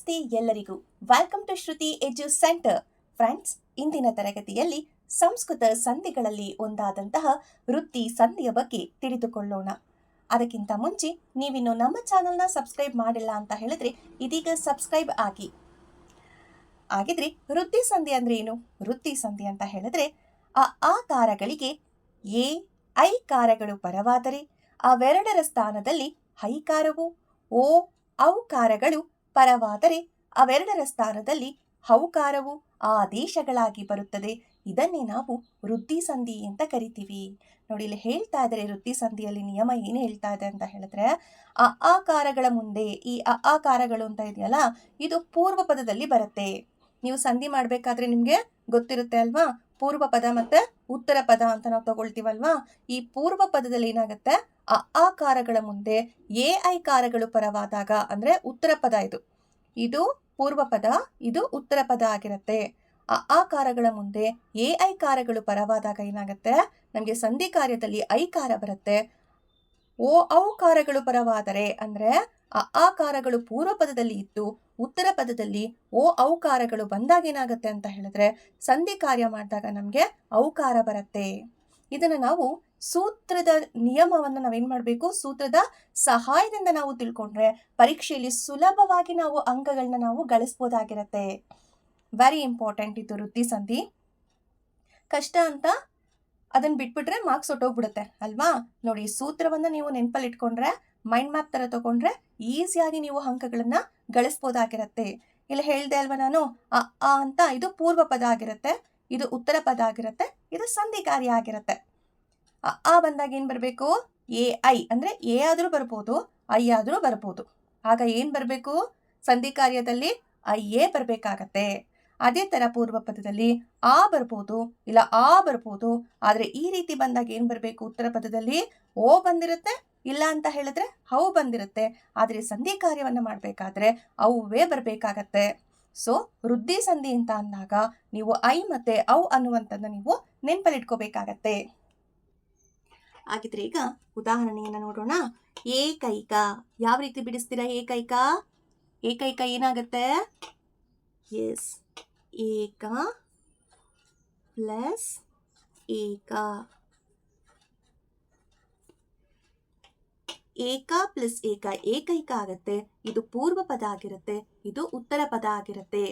ನಮಸ್ತೆ ಎಲ್ಲರಿಗೂ. Welcome to Shruti edu center friends ಇಂದಿನ ತರಗತಿಯಲ್ಲಿ ಸಂಸ್ಕೃತ ಸಂಧಿಗಳಲ್ಲಿ ಒಂದಾದಂತಹ ವೃತ್ತಿ ಸಂಧಿಯ ಬಗ್ಗೆ ತಿಳಿದುಕೊಳ್ಳೋಣ. ಅದಕ್ಕಿಂತ ಮುಂಚೆ ನೀವಿನ್ನು ನಮ್ಮ ಚಾನಲ್ನ ಸಬ್ಸ್ಕ್ರೈಬ್ ಮಾಡಿಲ್ಲ ಅಂತ ಹೇಳಿದ್ರೆ ಇದೀಗ ಸಬ್ಸ್ಕ್ರೈಬ್ ಆಗಿ. ಹಾಗಿದ್ರೆ ವೃತ್ತಿ ಸಂಧಿ ಅಂದ್ರೆ ಏನು? ವೃತ್ತಿ ಸಂಧಿ ಅಂತ ಹೇಳಿದ್ರೆ ಆ ಆಕಾರಗಳಿಗೆ ಎ ಐಕಾರಗಳು ಪರವಾದರೆ ಅವೆರಡರ ಸ್ಥಾನದಲ್ಲಿ ಹೈಕಾರವು, ಓ ಔಕಾರಗಳು ಪರವಾದರೆ ಅವೆರಡರ ಸ್ಥಾನದಲ್ಲಿ ಹೌಕಾರವು ಆದೇಶಗಳಾಗಿ ಬರುತ್ತದೆ. ಇದನ್ನೇ ನಾವು ವೃದ್ಧಿ ಸಂಧಿ ಅಂತ ಕರಿತೀವಿ. ನೋಡಿ, ಇಲ್ಲಿ ಹೇಳ್ತಾ ಇದ್ದಾರೆ ವೃದ್ಧಿ ಸಂಧಿಯಲ್ಲಿ ನಿಯಮ ಏನು ಹೇಳ್ತಾ ಇದೆ ಅಂತ ಹೇಳಿದ್ರೆ ಅ ಆಕಾರಗಳ ಮುಂದೆ, ಈ ಅ ಆಕಾರಗಳು ಅಂತ ಇದೆಯಲ್ಲ, ಇದು ಪೂರ್ವ ಪದದಲ್ಲಿ ಬರುತ್ತೆ. ನೀವು ಸಂಧಿ ಮಾಡಬೇಕಾದ್ರೆ ನಿಮಗೆ ಗೊತ್ತಿರುತ್ತೆ ಅಲ್ವಾ? ಪೂರ್ವ ಪದ ಮತ್ತೆ ಉತ್ತರ ಪದ ಅಂತ ನಾವು ತಗೊಳ್ತೀವಲ್ವಾ? ಈ ಪೂರ್ವ ಪದದಲ್ಲಿ ಏನಾಗುತ್ತೆ? ಅ ಆಕಾರಗಳ ಮುಂದೆ ಎ ಕಾರಗಳು ಪರವಾದಾಗ ಅಂದ್ರೆ ಉತ್ತರ ಪದ ಇದು. ಇದು ಪೂರ್ವ ಪದ, ಇದು ಉತ್ತರ ಪದ ಆಗಿರುತ್ತೆ. ಅ ಆಕಾರಗಳ ಮುಂದೆ ಎ ಕಾರಗಳು ಪರವಾದಾಗ ಏನಾಗುತ್ತೆ? ನಮಗೆ ಸಂಧಿ ಕಾರ್ಯದಲ್ಲಿ ಐಕಾರ ಬರುತ್ತೆ. ಓ ಔಕಾರಗಳು ಪರವಾದರೆ ಅಂದ್ರೆ ಅ ಆಕಾರಗಳು ಪೂರ್ವ ಪದದಲ್ಲಿ ಇದ್ದು ಉತ್ತರ ಪದದಲ್ಲಿ ಓ ಔಕಾರಗಳು ಬಂದಾಗ ಏನಾಗುತ್ತೆ ಅಂತ ಹೇಳಿದ್ರೆ ಸಂಧಿ ಕಾರ್ಯ ಮಾಡಿದಾಗ ನಮಗೆ ಔಕಾರ ಬರುತ್ತೆ. ಇದನ್ನು ನಾವು ಸೂತ್ರದ ನಿಯಮವನ್ನು ನಾವೇನು ಮಾಡಬೇಕು? ಸೂತ್ರದ ಸಹಾಯದಿಂದ ನಾವು ತಿಳ್ಕೊಂಡ್ರೆ ಪರೀಕ್ಷೆಯಲ್ಲಿ ಸುಲಭವಾಗಿ ನಾವು ಅಂಕಗಳನ್ನ ನಾವು ಗಳಿಸ್ಬೋದಾಗಿರತ್ತೆ. ವೆರಿ ಇಂಪಾರ್ಟೆಂಟ್ ಇದು ವೃತ್ತಿ ಸಂಧಿ. ಕಷ್ಟ ಅಂತ ಅದನ್ನ ಬಿಟ್ಬಿಟ್ರೆ ಮಾರ್ಕ್ಸ್ ಹೊಟ್ಟೋಗ್ಬಿಡುತ್ತೆ ಅಲ್ವಾ? ನೋಡಿ ಸೂತ್ರವನ್ನ ನೀವು ನೆನಪಲ್ಲಿ ಇಟ್ಕೊಂಡ್ರೆ ಮೈಂಡ್ ಮ್ಯಾಪ್ ತರ ತಗೊಂಡ್ರೆ ಈಸಿಯಾಗಿ ನೀವು ಅಂಕಗಳನ್ನ ಗಳಿಸ್ಬೋದಾಗಿರತ್ತೆ ಇಲ್ಲಿ ಹೇಳ್ದೆ ಅಲ್ವಾ ನಾನು? ಅ ಆ ಅಂತ ಇದು ಪೂರ್ವ ಪದ ಆಗಿರುತ್ತೆ, ಇದು ಉತ್ತರ ಪದ ಆಗಿರುತ್ತೆ, ಇದು ಸಂಧಿ ಕಾರ್ಯ ಆಗಿರುತ್ತೆ. ಅ ಆ ಬಂದಾಗ ಏನ್ ಬರಬೇಕು? ಎ, ಐ, ಅಂದ್ರೆ ಎ ಆದ್ರೂ ಬರ್ಬೋದು, ಐ ಆದ್ರೂ ಬರ್ಬೋದು. ಆಗ ಏನ್ ಬರಬೇಕು? ಸಂಧಿ ಕಾರ್ಯದಲ್ಲಿ ಐ ಎ ಬರ್ಬೇಕಾಗತ್ತೆ. ಅದೇ ತರ ಪೂರ್ವ ಪದದಲ್ಲಿ ಆ ಬರ್ಬೋದು ಇಲ್ಲ ಆ ಬರ್ಬೋದು. ಆದರೆ ಈ ರೀತಿ ಬಂದಾಗ ಏನು ಬರಬೇಕು ಉತ್ತರ ಪದದಲ್ಲಿ? ಓ ಬಂದಿರುತ್ತೆ, ಇಲ್ಲ ಅಂತ ಹೇಳಿದ್ರೆ ಹೌ ಬಂದಿರುತ್ತೆ. ಆದರೆ ಸಂಧಿ ಕಾರ್ಯವನ್ನ ಮಾಡಬೇಕಾದ್ರೆ ಅವೇ ಬರಬೇಕಾಗತ್ತೆ. ಸೊ ವೃದ್ಧಿ ಸಂಧಿ ಅಂತ ಅಂದಾಗ ನೀವು ಐ ಮತ್ತೆ ಔ ಅನ್ನುವಂಥದ್ದನ್ನ ನೀವು ನೆನಪಲ್ಲಿಟ್ಕೋಬೇಕಾಗತ್ತೆ. ಹಾಗಿದ್ರೆ ಈಗ ಉದಾಹರಣೆಯನ್ನ ನೋಡೋಣ. ಏಕೈಕ. ಯಾವ ರೀತಿ ಬಿಡಿಸ್ತೀರಾ ಏಕೈಕ? ಏಕೈಕ ಏನಾಗುತ್ತೆ? ಎಸ್ ಏಕ ಪ್ಲಸ್ ಏಕ ಏಕ ಪ್ಲಸ್ ಏಕ ಏಕೈಕ ಆಗತ್ತೆ ಇದು ಪೂರ್ವ ಪದ ಆಗಿರುತ್ತೆ ಇದು ಉತ್ತರ ಪದ ಆಗಿರುತ್ತೆ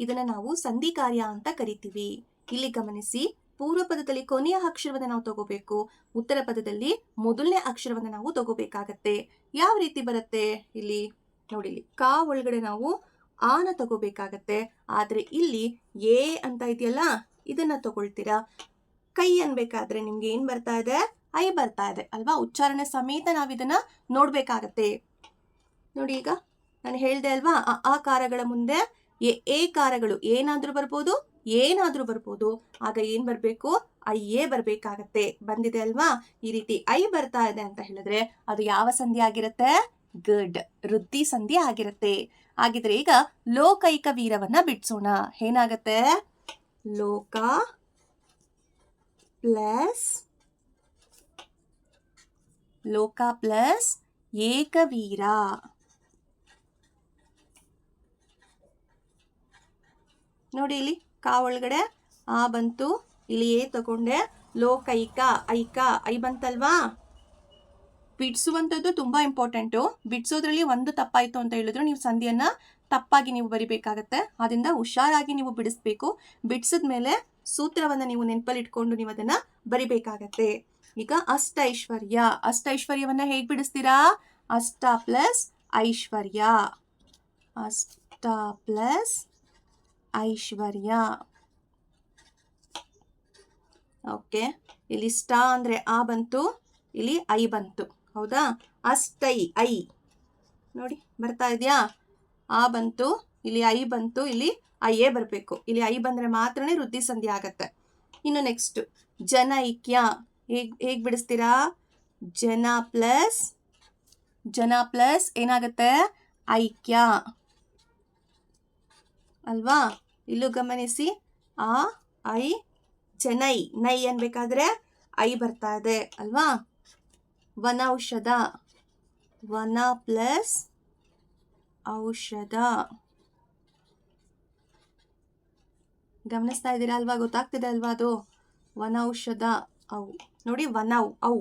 ಇದನ್ನ ನಾವು ಸಂಧಿ ಕಾರ್ಯ ಅಂತ ಕರಿತೀವಿ. ಇಲ್ಲಿ ಗಮನಿಸಿ, ಪೂರ್ವ ಪದದಲ್ಲಿ ಕೊನೆಯ ಅಕ್ಷರವನ್ನು ನಾವು ತಗೋಬೇಕು. ಉತ್ತರ ಪದದಲ್ಲಿ ಮೊದಲನೇ ಅಕ್ಷರವನ್ನು ನಾವು ತಗೋಬೇಕಾಗತ್ತೆ. ಯಾವ ರೀತಿ ಬರುತ್ತೆ? ಇಲ್ಲಿ, ನೋಡಿ ಇಲ್ಲಿ. ಕಾ ಒಳಗಡೆ ನಾವು ಆನ ತಗೋಬೇಕಾಗತ್ತೆ. ಆದರೆ ಇಲ್ಲಿ ಎ ಅಂತ ಇದೆಯಲ್ಲ, ಇದನ್ನ ತಗೊಳ್ತೀರಾ? ಕೈ ಅನ್ಬೇಕಾದ್ರೆ ನಿಮ್ಗೆ ಏನು ಬರ್ತಾ ಇದೆ? ಐ ಬರ್ತಾ ಇದೆ ಅಲ್ವಾ? ಉಚ್ಚಾರಣೆ ಸಮೇತ ನಾವು ಇದನ್ನ ನೋಡ್ಬೇಕಾಗತ್ತೆ. ನೋಡಿ ಈಗ, ನಾನು ಹೇಳ್ದೆ ಅಲ್ವಾ, ಆ ಕಾರಗಳ ಮುಂದೆ ಎ ಏ ಕಾರಗಳು ಏನಾದ್ರೂ ಬರ್ಬೋದು ಏನಾದ್ರೂ ಬರ್ಬೋದು. ಆಗ ಏನು ಬರಬೇಕು? ಐ, ಎ ಬರ್ಬೇಕಾಗತ್ತೆ. ಬಂದಿದೆ ಅಲ್ವಾ? ಈ ರೀತಿ ಐ ಬರ್ತಾ ಇದೆ ಅಂತ ಹೇಳಿದ್ರೆ ಅದು ಯಾವ ಸಂಧಿ ಆಗಿರುತ್ತೆ? ಗುಡ್ ವೃದ್ಧಿ ಸಂಧಿ ಆಗಿರುತ್ತೆ. ಹಾಗಿದ್ರೆ ಈಗ ಲೋಕೈಕ ವೀರವನ್ನ ಬಿಡ್ಸೋಣ. ಏನಾಗತ್ತೆ? ಲೋಕ ಪ್ಲಸ್ ಲೋಕ ಪ್ಲಸ್ ಏಕವೀರ. ನೋಡಿ ಇಲ್ಲಿ, ಕಾ ಒಳಗಡೆ ಆ ಬಂತು ಇಲ್ಲಿ ಏ ತಗೊಂಡೆ. ಲೋಕೈಕ, ಐಕ, ಐ ಬಂತಲ್ವಾ? ಬಿಡಿಸುವಂಥದ್ದು ತುಂಬ ಇಂಪಾರ್ಟೆಂಟು ಬಿಡಿಸೋದ್ರಲ್ಲಿ ಒಂದು ತಪ್ಪಾಯಿತು ಅಂತ ಹೇಳಿದ್ರು ನೀವು ಸಂಧಿಯನ್ನು ತಪ್ಪಾಗಿ ನೀವು ಬರಿಬೇಕಾಗತ್ತೆ. ಆದ್ದರಿಂದ ಹುಷಾರಾಗಿ ನೀವು ಬಿಡಿಸ್ಬೇಕು. ಬಿಡಿಸಿದ ಮೇಲೆ ಸೂತ್ರವನ್ನು ನೀವು ನೆನಪಲ್ಲಿಟ್ಕೊಂಡು ನೀವು ಅದನ್ನು ಬರಿಬೇಕಾಗತ್ತೆ. ಈಗ ಅಷ್ಟೈಶ್ವರ್ಯ. ಅಷ್ಟೈಶ್ವರ್ಯವನ್ನ ಹೇಗೆ ಬಿಡಿಸ್ತೀರಾ? ಅಷ್ಟ ಪ್ಲಸ್ ಐಶ್ವರ್ಯ. ಅಷ್ಟ ಪ್ಲಸ್ ಐಶ್ವರ್ಯ. ಓಕೆ. ಇಲ್ಲಿ ಸ್ಟ ಅಂದರೆ ಆ ಬಂತು, ಇಲ್ಲಿ ಐ ಬಂತು. ಹೌದಾ? ಅಷ್ಟೈ, ಐ. ನೋಡಿ, ಬರ್ತಾ ಇದೆಯಾ? ಆ ಬಂತು, ಇಲ್ಲಿ ಐ ಬಂತು, ಇಲ್ಲಿ ಐ ಎ ಬರಬೇಕು. ಇಲ್ಲಿ ಐ ಬಂದರೆ ಮಾತ್ರನೇ ವೃದ್ಧಿ ಸಂಧಿ ಆಗತ್ತೆ. ಇನ್ನು ನೆಕ್ಸ್ಟ್ ಜನೈಕ್ಯ ಹೇಗೆ ಹೇಗೆ ಬಿಡಿಸ್ತೀರಾ? ಜನ ಪ್ಲಸ್ ಜನ ಪ್ಲಸ್ ಏನಾಗುತ್ತೆ? ಐಕ್ಯ. ಅಲ್ವಾ? ಇಲ್ಲೂ ಗಮನಿಸಿ. ಆ, ಐ, ಜನೈ ನೈ ಅನ್ಬೇಕಾದ್ರೆ ಐ ಬರ್ತಾ ಇದೆ. ಅಲ್ವಾ? ವನೌಷಧ. ವನ ಪ್ಲಸ್ ಔಷಧ. ಗಮನಿಸ್ತಾ ಇದ್ದೀರಾ ಅಲ್ವಾ? ಗೊತ್ತಾಗ್ತಿದೆ ಅಲ್ವಾ ಅದು? ವನೌಷಧ ಅವು. ನೋಡಿ, ವನೌ ಅವು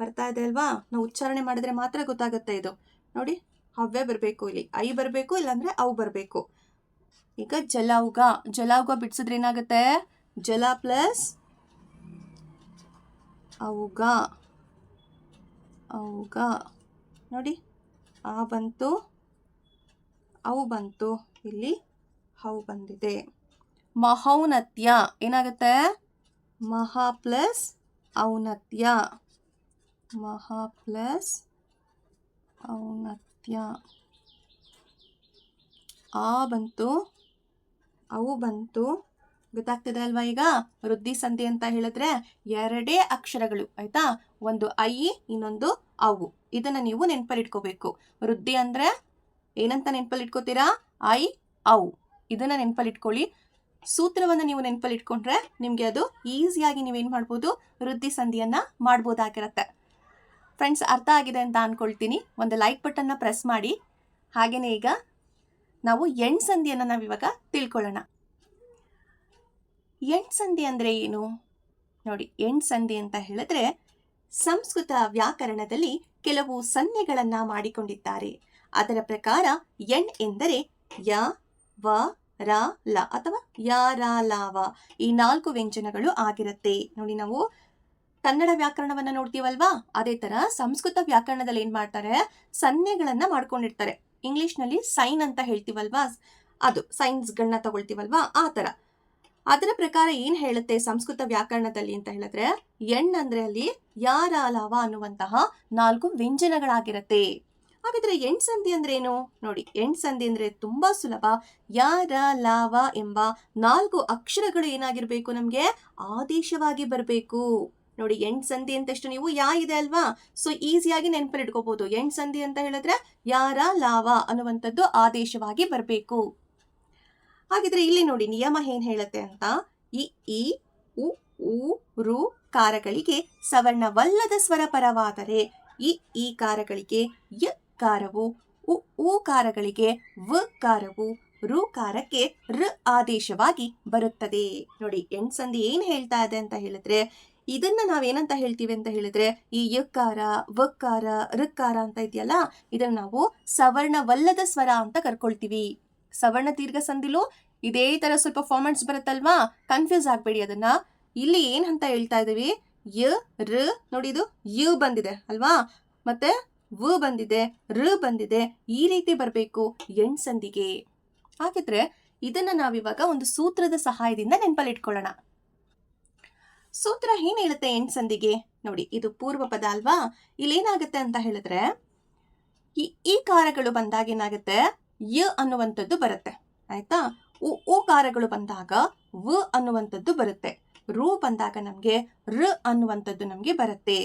ಬರ್ತಾ ಇದೆ ಅಲ್ವಾ? ನಾವು ಉಚ್ಚಾರಣೆ ಮಾಡಿದ್ರೆ ಮಾತ್ರ ಗೊತ್ತಾಗುತ್ತೆ ಇದು. ನೋಡಿ ಹವ್ಯ ಬರಬೇಕು ಇಲ್ಲಿ. ಐ ಬರಬೇಕು, ಇಲ್ಲಾಂದ್ರೆ ಅವು ಬರಬೇಕು. ಈಗ ಜಲೌಗ. ಜಲೌಗ ಬಿಡ್ಸಿದ್ರೆ ಏನಾಗುತ್ತೆ? ಜಲ ಪ್ಲಸ್ ಅವುಗ ಅವುಗ. ನೋಡಿ, ಆ ಬಂತು, ಅವು ಬಂತು. ಇಲ್ಲಿ ಹೌ ಬಂದಿದೆ. ಮಹೌನತ್ಯ. ಏನಾಗುತ್ತೆ? ಮಹಾ ಪ್ಲಸ್ ಔನತ್ಯ. ಮಹಾ ಪ್ಲಸ್ ಔನತ್ಯ. ಆ ಬಂತು, ಅವು ಬಂತು. ಗೊತ್ತಾಗ್ತಿದೆ ಅಲ್ವಾ ಈಗ? ವೃದ್ಧಿ ಸಂಧಿ ಅಂತ ಹೇಳಿದ್ರೆ ಎರಡೇ ಅಕ್ಷರಗಳು, ಆಯ್ತಾ? ಒಂದು ಐ, ಇನ್ನೊಂದು ಅವು. ಇದನ್ನ ನೀವು ನೆನಪಲ್ಲಿಟ್ಕೋಬೇಕು. ವೃದ್ಧಿ ಅಂದ್ರೆ ಏನಂತ ನೆನಪಲ್ಲಿಟ್ಕೋತೀರಾ? ಐ, ಅವು. ಇದನ್ನ ನೆನಪಲ್ಲಿಟ್ಕೊಳ್ಳಿ. ಸೂತ್ರವನ್ನು ನೀವು ನೆನಪಲ್ಲಿಟ್ಕೊಂಡ್ರೆ ನಿಮಗೆ ಅದು ಈಸಿಯಾಗಿ ನೀವೇನು ಮಾಡ್ಬೋದು? ವೃದ್ಧಿ ಸಂಧಿಯನ್ನ ಮಾಡ್ಬೋದಾಗಿರುತ್ತೆ. ಫ್ರೆಂಡ್ಸ್, ಅರ್ಥ ಆಗಿದೆ ಅಂತ ಅಂದ್ಕೊಳ್ತೀನಿ ಒಂದು ಲೈಕ್ ಬಟನ್ನ ಪ್ರೆಸ್ ಮಾಡಿ. ಹಾಗೆಯೇ ಈಗ ನಾವು ಎಣ್ ಸಂಧಿಯನ್ನು ನಾವಿವಾಗ ತಿಳ್ಕೊಳ್ಳೋಣ. ಎಣ್ ಸಂಧಿ ಅಂದರೆ ಏನು? ನೋಡಿ ಎಣ್ ಸಂಧಿ ಅಂತ ಹೇಳಿದ್ರೆ ಸಂಸ್ಕೃತ ವ್ಯಾಕರಣದಲ್ಲಿ ಕೆಲವು ಸನ್ನೆಗಳನ್ನು ಮಾಡಿಕೊಂಡಿದ್ದಾರೆ. ಅದರ ಪ್ರಕಾರ ಎಣ್ ಎಂದರೆ ಯ, ವ, ರ, ಲ ಅಥವಾ ಯ, ರ, ಲ, ವ ಈ ನಾಲ್ಕು ವ್ಯಂಜನಗಳು ಆಗಿರುತ್ತೆ. ನೋಡಿ ನಾವು ಕನ್ನಡ ವ್ಯಾಕರಣವನ್ನ ನೋಡ್ತೀವಲ್ವಾ? ಅದೇ ತರ ಸಂಸ್ಕೃತ ವ್ಯಾಕರಣದಲ್ಲಿ ಏನ್ ಮಾಡ್ತಾರೆ? ಸನ್ನೆಗಳನ್ನ ಮಾಡ್ಕೊಂಡಿರ್ತಾರೆ. ಇಂಗ್ಲಿಷ್ನಲ್ಲಿ ಸೈನ್ ಅಂತ ಹೇಳ್ತೀವಲ್ವಾ? ಅದು ಸೈನ್ಸ್ಗಳನ್ನ ತಗೊಳ್ತೀವಲ್ವಾ? ಆ ತರ. ಅದರ ಪ್ರಕಾರ ಏನ್ ಹೇಳುತ್ತೆ ಸಂಸ್ಕೃತ ವ್ಯಾಕರಣದಲ್ಲಿ ಅಂತ ಹೇಳಿದ್ರೆ, ಎಣ್ ಅಂದ್ರೆ ಅಲ್ಲಿ ಯಾರ ಲಾವ ಅನ್ನುವಂತಹ ನಾಲ್ಕು ವ್ಯಂಜನಗಳಾಗಿರತ್ತೆ. ಹಾಗಿದ್ರೆ ಎಂಟ್ ಸಂಧಿ ಅಂದ್ರೆ ಏನು? ನೋಡಿ ಎಂಟ್ ಸಂಧಿ ಅಂದ್ರೆ ತುಂಬಾ ಸುಲಭ. ಯಾರ ಲಾವ ಎಂಬ ನಾಲ್ಕು ಅಕ್ಷರಗಳು ಏನಾಗಿರ್ಬೇಕು ನಮ್ಗೆ? ಆದೇಶವಾಗಿ ಬರಬೇಕು. ನೋಡಿ ಎಂಟ್ ಸಂಧಿ ಅಂತಷ್ಟು ನೀವು ಯಾ ಇದೆ ಅಲ್ವಾ? ಸೊ ಈಸಿಯಾಗಿ ನೆನಪಲ್ಲಿ ಇಟ್ಕೋಬಹುದು ಎಂಟ್ ಸಂಧಿ ಅಂತ ಹೇಳಿದ್ರೆ ಯಾರ ಲಾವ ಅನ್ನುವಂಥದ್ದು ಆದೇಶವಾಗಿ ಬರಬೇಕು. ಹಾಗಿದ್ರೆ ಇಲ್ಲಿ ನೋಡಿ ನಿಯಮ ಏನ್ ಹೇಳುತ್ತೆ ಅಂತ? ಈ ಇ ಉ ಊ ರು ಕಾರಗಳಿಗೆ ಸವರ್ಣವಲ್ಲದ ಸ್ವರ ಪರವಾದರೆ ಈ ಈ ಕಾರಗಳಿಗೆ ಯ ಕಾರವು, ಉ ಊ ಕಾರಗಳಿಗೆ ವ ಕಾರವು, ರು ಕಾರಕ್ಕೆ ರ ಆದೇಶವಾಗಿ ಬರುತ್ತದೆ. ನೋಡಿ, ಎಂಟ್ ಸಂಧಿ ಏನ್ ಹೇಳ್ತಾ ಇದೆ ಅಂತ ಹೇಳಿದ್ರೆ, ಇದನ್ನ ನಾವೇನಂತ ಹೇಳ್ತೀವಿ ಅಂತ ಹೇಳಿದ್ರೆ, ಈ ಯಕಾರ ವಕಾರ ಋಕಾರ ಅಂತ ಇದೆಯಲ್ಲ, ಇದನ್ನ ನಾವು ಸವರ್ಣವಲ್ಲದ ಸ್ವರ ಅಂತ ಕರ್ಕೊಳ್ತೀವಿ. ಸವರ್ಣ ದೀರ್ಘ ಸಂಧಿಲು ಇದೇ ತರ ಸ್ವಲ್ಪ ಫಾರ್ಮೆಟ್ಸ್ ಬರುತ್ತಲ್ವಾ? ಕನ್ಫ್ಯೂಸ್ ಆಗಬೇಡಿ ಅದನ್ನ. ಇಲ್ಲಿ ಏನ್ ಅಂತ ಹೇಳ್ತಾ ಇದೀವಿ ಯ, ರ, ನೋಡಿ ಇದು ಯು ಬಂದಿದೆ ಅಲ್ವಾ? ಮತ್ತೆ ವ ಬಂದಿದೆ, ರ ಬಂದಿದೆ. ಈ ರೀತಿ ಬರಬೇಕು ಎಣ್ ಸಂಧಿಗೆ. ಹಾಗಿದ್ರೆ ಇದನ್ನ ನಾವಿವಾಗ ಒಂದು ಸೂತ್ರದ ಸಹಾಯದಿಂದ ನೆನಪಲ್ಲಿಟ್ಕೊಳ್ಳೋಣ. ಸೂತ್ರ ಏನ್ ಹೇಳುತ್ತೆ ಎಂಟ್ ಸಂಧಿಗೆ? ನೋಡಿ, ಇದು ಪೂರ್ವ ಪದ ಅಲ್ವಾ? ಇಲ್ಲಿ ಏನಾಗುತ್ತೆ ಅಂತ ಹೇಳಿದ್ರೆ ಈ ಈ ಕಾರಗಳು ಬಂದಾಗ ಏನಾಗುತ್ತೆ? ಯ ಅನ್ನುವಂಥದ್ದು ಬರುತ್ತೆ. ಆಯ್ತಾ? ಉ ಉ ಕಾರಗಳು ಬಂದಾಗ ವ ಅನ್ನುವಂಥದ್ದು ಬರುತ್ತೆ. ರು ಬಂದಾಗ ನಮಗೆ ರ ಅನ್ನುವಂಥದ್ದು ನಮಗೆ ಬರುತ್ತೆ.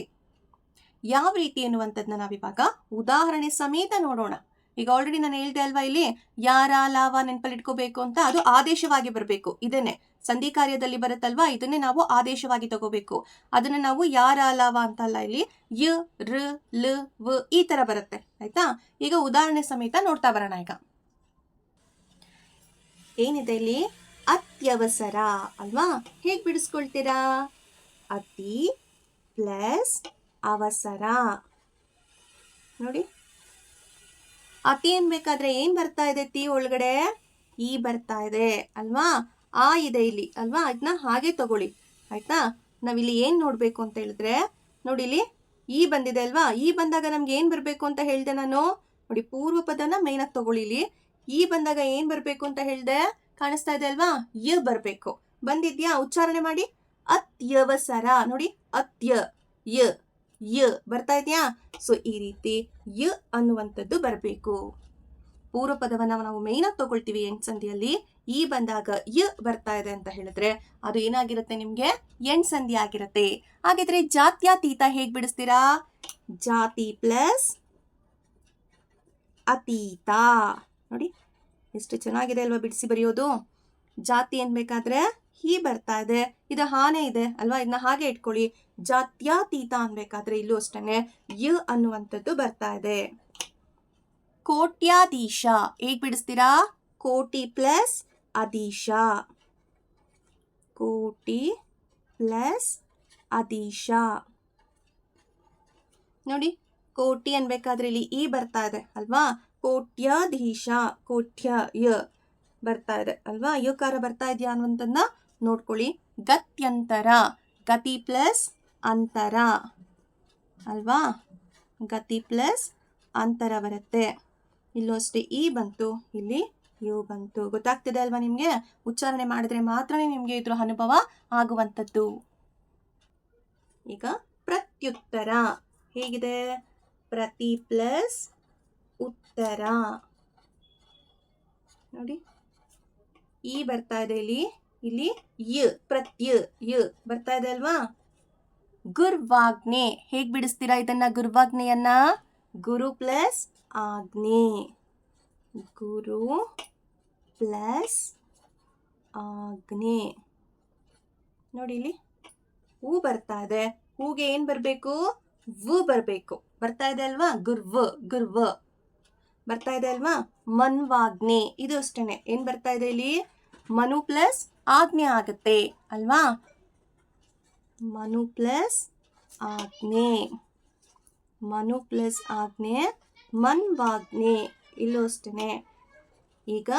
ಯಾವ ರೀತಿ ಅನ್ನುವಂಥದ್ದನ್ನ ನಾವಿವಾಗ ಉದಾಹರಣೆ ಸಮೇತ ನೋಡೋಣ. ಈಗ ಆಲ್ರೆಡಿ ನಾನು ಹೇಳ್ದೆ ಅಲ್ವಾ ಇಲ್ಲಿ? ಯಾರ, ಲಾವ ನೆನಪಲ್ಲಿ ಇಟ್ಕೋಬೇಕು ಅಂತ ಅದು ಆದೇಶವಾಗಿ ಬರಬೇಕು. ಇದನ್ನೇ ಸಂಧಿ ಕಾರ್ಯದಲ್ಲಿ ಬರುತ್ತಲ್ವಾ? ಇದನ್ನೇ ನಾವು ಆದೇಶವಾಗಿ ತಗೋಬೇಕು. ಅದನ್ನ ನಾವು ಯಾರ, ಲಾವ ಅಂತ ಅಲ್ಲ ಇಲ್ಲಿ. ಯ, ರ, ಲ, ವ, ಈ ತರ ಬರುತ್ತೆ. ಆಯ್ತಾ? ಈಗ ಉದಾಹರಣೆ ಸಮೇತ ನೋಡ್ತಾ ಬರೋಣ ಈಗ. ಏನಿದೆ ಇಲ್ಲಿ? ಅತ್ಯವಸರ ಅಲ್ವಾ? ಹೇಗೆ ಬಿಡಿಸ್ಕೊಳ್ತೀರಾ? ಅತಿ ಪ್ಲಸ್ ಅವಸರ. ನೋಡಿ. ಅತಿ ಏನ್ ಬೇಕಾದ್ರೆ ಏನ್ ಬರ್ತಾ ಇದೆ ತಿ ಒಳಗಡೆ? ಈ ಬರ್ತಾ ಇದೆ, ಅಲ್ವಾ? ಆ ಇದೆ ಇಲ್ಲಿ, ಅಲ್ವಾ? ಅದನ್ನ ಹಾಗೆ ತಗೊಳ್ಳಿ. ಆಯ್ತಾ? ನಾವಿಲ್ಲಿ ಏನ್ ನೋಡ್ಬೇಕು ಅಂತ ಹೇಳಿದ್ರೆ, ನೋಡಿ ಇಲ್ಲಿ ಈ ಬಂದಿದೆ, ಅಲ್ವಾ? ಈ ಬಂದಾಗ ನಮ್ಗೆ ಏನ್ ಬರ್ಬೇಕು ಅಂತ ಹೇಳಿದೆ ನಾನು? ನೋಡಿ, ಪೂರ್ವ ಪದನ ಮೇನ್ ಆಗಿ ತಗೊಳ್ಳಿ ಇಲ್ಲಿ. ಈ ಬಂದಾಗ ಏನ್ ಬರ್ಬೇಕು ಅಂತ ಹೇಳಿದೆ? ಕಾಣಿಸ್ತಾ ಇದೆ, ಅಲ್ವಾ? ಯ ಬರ್ಬೇಕು. ಬಂದಿದ್ಯಾ? ಉಚ್ಚಾರಣೆ ಮಾಡಿ. ಅತ್ಯವಸರ. ನೋಡಿ, ಅತ್ಯ, ಯ. ಯ ಬರ್ತಾ ಇದೆಯಾ? ಸೊ ಈ ರೀತಿ ಯ ಅನ್ನುವಂಥದ್ದು ಬರಬೇಕು. ಪೂರ್ವ ಪದವನ್ನು ನಾವು ಮೇಯ್ನಾಗಿ ತಗೊಳ್ತೀವಿ ಎಂಟ್ ಸಂಧಿಯಲ್ಲಿ. ಈ ಬಂದಾಗ ಯ ಬರ್ತಾ ಇದೆ ಅಂತ ಹೇಳಿದ್ರೆ ಅದು ಏನಾಗಿರುತ್ತೆ ನಿಮಗೆ? ಎಂಟ್ ಸಂಧಿ ಆಗಿರುತ್ತೆ. ಹಾಗಿದ್ರೆ ಜಾತ್ಯತೀತ ಹೇಗೆ ಬಿಡಿಸ್ತೀರಾ? ಜಾತಿ ಪ್ಲಸ್ ಅತೀತ. ನೋಡಿ, ಎಷ್ಟು ಚೆನ್ನಾಗಿದೆ ಅಲ್ವಾ ಬಿಡಿಸಿ ಬರೆಯೋದು. ಜಾತಿ ಅನ್ಬೇಕಾದ್ರೆ ಹೀ ಬರ್ತಾ ಇದೆ, ಇದು ಹಾನೆ ಇದೆ ಅಲ್ವಾ? ಇದನ್ನ ಹಾಗೆ ಇಟ್ಕೊಳ್ಳಿ. ಜಾತ್ಯಾತೀತ ಅನ್ಬೇಕಾದ್ರೆ ಇಲ್ಲೂ ಅಷ್ಟೇ ಯ ಅನ್ನುವಂಥದ್ದು ಬರ್ತಾ ಇದೆ. ಕೋಟ್ಯಾಧೀಶ. ಈಗ ಬಿಡಿಸ್ತೀರಾ? ಕೋಟಿ ಪ್ಲಸ್ ಅದೀಶ. ಕೋಟಿ ಪ್ಲಸ್ ಅದೀಶ. ನೋಡಿ, ಕೋಟಿ ಅನ್ಬೇಕಾದ್ರೆ ಇಲ್ಲಿ ಈ ಬರ್ತಾ ಇದೆ ಅಲ್ವಾ? ಕೋಟ್ಯಾಧೀಶ, ಕೋಟ್ಯ, ಯ ಬರ್ತಾ ಇದೆ ಅಲ್ವಾ? ಯಕಾರ ಬರ್ತಾ ಇದೆಯಾ ಅನ್ನುವಂಥದ್ದನ್ನ ನೋಡ್ಕೊಳ್ಳಿ. ಗತ್ಯಂತರ. ಗತಿ ಪ್ಲಸ್ ಅಂತರ. ಅಲ್ವಾ? ಗತಿ ಪ್ಲಸ್ ಅಂತರ ಬರುತ್ತೆ. ಇಲ್ಲೂ ಅಷ್ಟೇ ಇ ಬಂತು, ಇಲ್ಲಿ ಯು ಬಂತು. ಗೊತ್ತಾಗ್ತಿದೆ ಅಲ್ವಾ ನಿಮಗೆ? ಉಚ್ಚಾರಣೆ ಮಾಡಿದ್ರೆ ಮಾತ್ರನೇ ನಿಮಗೆ ಇದ್ರ ಅನುಭವ ಆಗುವಂಥದ್ದು. ಈಗ ಪ್ರತ್ಯುತ್ತರ. ಹೇಗಿದೆ? ಪ್ರತಿ ಪ್ಲಸ್ ಉತ್ತರ. ನೋಡಿ. ಈ ಬರ್ತಾ ಇದೆ ಇಲ್ಲಿ. ಇಲ್ಲಿ ಯ ಪ್ರತ್ಯ ಯ ಬರ್ತಾ ಇದೆ ಅಲ್ವಾ? ಗುರ್ವಾಗ್ನೆ. ಹೇಗ್ ಬಿಡಿಸ್ತೀರಾ ಇದನ್ನ ಗುರ್ವಾಗ್ನೆಯನ್ನ? ಗುರು ಪ್ಲಸ್ ಆಗ್ನೆ ಗುರು ಪ್ಲಸ್ ಆಗ್ನೆ ನೋಡಿ ಇಲ್ಲಿ. ಹೂ ಬರ್ತಾ ಇದೆ. ಹೂಗೆ ಏನ್ ಬರಬೇಕು? ವ ಬರಬೇಕು. ಬರ್ತಾ ಇದೆ ಅಲ್ವಾ? ಗುರ್ವ ಗುರ್ವ ಬರ್ತಾ ಇದೆ ಅಲ್ವಾ? ಮನ್ವಾಗ್ನೆ. ಇದು ಅಷ್ಟೇನೆ. ಏನ್ ಬರ್ತಾ ಇದೆ ಇಲ್ಲಿ? ಮನು ಪ್ಲಸ್ ಆಜ್ಞೆ ಆಗುತ್ತೆ, ಅಲ್ವಾ? ಮನು ಪ್ಲಸ್ ಆಜ್ಞೆ. ಮನು ಪ್ಲಸ್ ಆಜ್ಞೆ, ಮನ್ವಾಜ್ಞೆ. ಇಲ್ಲೂ ಅಷ್ಟೇ ಈಗ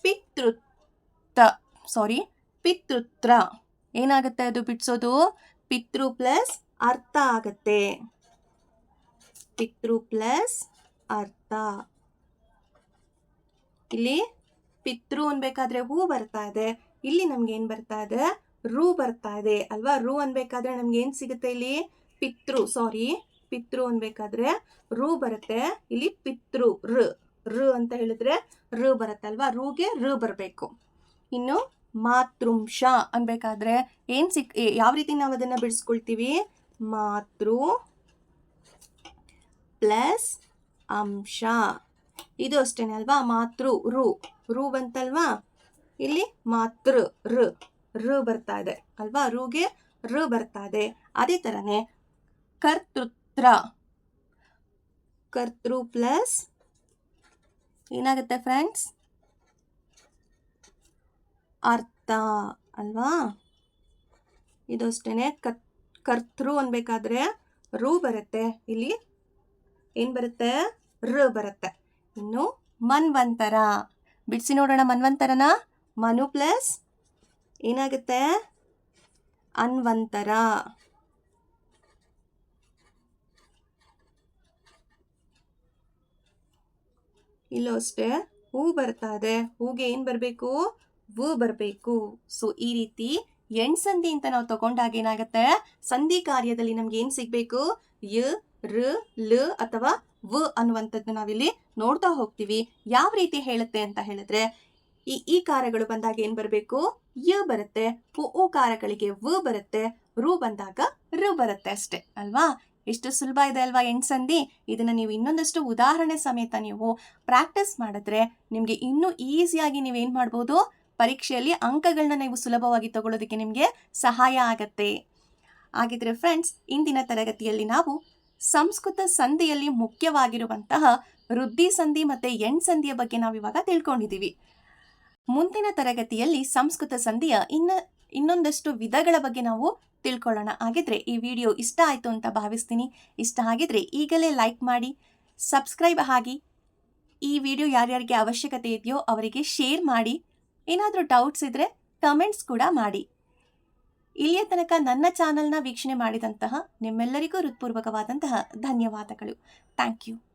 ಪಿತೃತ್ತ ಸಾರಿ ಪಿತೃತ್ರ. ಏನಾಗುತ್ತೆ ಅದು ಬಿಡಿಸೋದು? ಪಿತೃ ಪ್ಲಸ್ ಅರ್ಥ ಆಗತ್ತೆ. ಪಿತೃ ಪ್ಲಸ್ ಅರ್ಥ. ಇಲ್ಲಿ ಪಿತೃ ಅನ್ಬೇಕಾದ್ರೆ ಹೂ ಬರ್ತಾ ಇದೆ. ಇಲ್ಲಿ ನಮ್ಗೆ ಏನ್ ಬರ್ತಾ ಇದೆ? ರೂ ಬರ್ತಾ ಇದೆ ಅಲ್ವಾ? ರೂ ಅನ್ಬೇಕಾದ್ರೆ ನಮ್ಗೆ ಏನ್ ಸಿಗುತ್ತೆ ಇಲ್ಲಿ? ಪಿತೃ ಸಾರಿ ಪಿತೃ ಅನ್ಬೇಕಾದ್ರೆ ರು ಬರುತ್ತೆ. ಇಲ್ಲಿ ಪಿತೃ ಋ ಋ ಅಂತ ಹೇಳಿದ್ರೆ ಬರುತ್ತೆ ಅಲ್ವಾ? ರೂಗೆ ಋ ಬರಬೇಕು. ಇನ್ನು ಮಾತೃಂಶ ಅನ್ಬೇಕಾದ್ರೆ ಏನ್ ಸಿಕ್ ಯಾವ ರೀತಿ ನಾವು ಅದನ್ನ ಬಿಡಿಸ್ಕೊಳ್ತೀವಿ? ಮಾತೃ ಪ್ಲಸ್ ಅಂಶ. ಇದು ಅಷ್ಟೇನೆ ಅಲ್ವಾ? ಮಾತೃ, ರು. ರು ಬಂತಲ್ವಾ? ಇಲ್ಲಿ ಮಾತೃ ಋ ಋ ಬರ್ತಾ ಇದೆ. ಅಲ್ವಾ? ರುಗೆ ಋ ಬರ್ತಾ ಇದೆ. ಅದೇ ತರನೇ ಕರ್ತೃತ್ರ. ಕರ್ತೃ ಪ್ಲಸ್ ಏನಾಗುತ್ತೆ ಫ್ರೆಂಡ್ಸ್? ಅರ್ಥ. ಅಲ್ವಾ? ಇದು ಅಷ್ಟೇನೆ. ಕತ್, ಕರ್ತೃ ಅನ್ಬೇಕಾದ್ರೆ ರು ಬರುತ್ತೆ. ಇಲ್ಲಿ ಏನು ಬರುತ್ತೆ? ಋ ಬರುತ್ತೆ. ಇನ್ನು ಮನ್ವಂತರ. ಬಿಡಿಸಿ ನೋಡೋಣ ಮನ್ವಂತರನ. ಮನು ಪ್ಲಸ್ ಏನಾಗುತ್ತೆ? ಅನ್ವಂತರ. ಇಲ್ಲೋ ಅಷ್ಟೇ, ಹೂ ಬರ್ತಾ ಇದೆ. ಹೂಗೆ ಏನು ಬರಬೇಕು? ವು ಬರಬೇಕು. ಸೊ, ಈ ರೀತಿ ಎಣ್ ಸಂಧಿ ಅಂತ ನಾವು ತಗೊಂಡಾಗ ಏನಾಗುತ್ತೆ? ಸಂಧಿ ಕಾರ್ಯದಲ್ಲಿ ನಮ್ಗೆ ಏನು ಸಿಗಬೇಕು? ಯ ಋ ಲ ಅಥವಾ ವ ಅನ್ನುವಂಥದ್ದು ನಾವಿಲ್ಲಿ ನೋಡ್ತಾ ಹೋಗ್ತೀವಿ. ಯಾವ ರೀತಿ ಹೇಳುತ್ತೆ ಅಂತ ಹೇಳಿದ್ರೆ, ಈ ಈ ಕಾರ್ಯಗಳು ಬಂದಾಗ ಏನ್ ಬರಬೇಕು? ಯ ಬರುತ್ತೆ. ಉ ಉ ಕಾರಗಳಿಗೆ ವ ಬರುತ್ತೆ. ರು ಬಂದಾಗ ರು ಬರುತ್ತೆ ಅಷ್ಟೇ, ಅಲ್ವಾ? ಎಷ್ಟು ಸುಲಭ ಇದೆ ಅಲ್ವಾ ಎಣ್ಸಂದಿ ಇದನ್ನ ನೀವು ಇನ್ನೊಂದಷ್ಟು ಉದಾಹರಣೆ ಸಮೇತ ನೀವು ಪ್ರಾಕ್ಟೀಸ್ ಮಾಡಿದ್ರೆ ನಿಮಗೆ ಇನ್ನೂ ಈಸಿಯಾಗಿ ನೀವೇನ್ ಮಾಡ್ಬೋದು? ಪರೀಕ್ಷೆಯಲ್ಲಿ ಅಂಕಗಳನ್ನ ನೀವು ಸುಲಭವಾಗಿ ತಗೊಳ್ಳೋದಕ್ಕೆ ನಿಮಗೆ ಸಹಾಯ ಆಗತ್ತೆ. ಹಾಗಿದ್ರೆ ಫ್ರೆಂಡ್ಸ್ ಇಂದಿನ ತರಗತಿಯಲ್ಲಿ ನಾವು ಸಂಸ್ಕೃತ ಸಂಧಿಯಲ್ಲಿ ಮುಖ್ಯವಾಗಿರುವಂತಹ ವೃದ್ಧಿ ಸಂಧಿ ಮತ್ತೆ ಎಣ್ ಸಂಧಿಯ ಬಗ್ಗೆ ನಾವು ಇವಾಗ ತಿಳ್ಕೊಂಡಿದ್ದೀವಿ. ಮುಂದಿನ ತರಗತಿಯಲ್ಲಿ ಸಂಸ್ಕೃತ ಸಂಧಿಯ ಇನ್ನ, ಇನ್ನೊಂದಷ್ಟು ವಿಧಗಳ ಬಗ್ಗೆ ನಾವು ತಿಳ್ಕೊಳ್ಳೋಣ. ಹಾಗಿದ್ರೆ ಈ ವಿಡಿಯೋ ಇಷ್ಟ ಆಯಿತು ಅಂತ ಭಾವಿಸ್ತೀನಿ. ಇಷ್ಟ ಆಗಿದ್ರೆ ಈಗಲೇ ಲೈಕ್ ಮಾಡಿ, ಸಬ್ಸ್ಕ್ರೈಬ್ ಆಗಿ, ಈ ವಿಡಿಯೋ ಯಾರ್ಯಾರಿಗೆ ಅವಶ್ಯಕತೆ ಇದೆಯೋ ಅವರಿಗೆ ಶೇರ್ ಮಾಡಿ, ಏನಾದರೂ ಡೌಟ್ಸ್ ಇದ್ದರೆ ಕಮೆಂಟ್ಸ್ ಕೂಡ ಮಾಡಿ. ಇಲ್ಲಿಯ ತನಕ ನನ್ನ ಚಾನಲ್ನ ವೀಕ್ಷಣೆ ಮಾಡಿದಂತಹ ನಿಮ್ಮೆಲ್ಲರಿಗೂ ಹೃತ್ಪೂರ್ವಕವಾದಂತಹ ಧನ್ಯವಾದಗಳು. Thank you.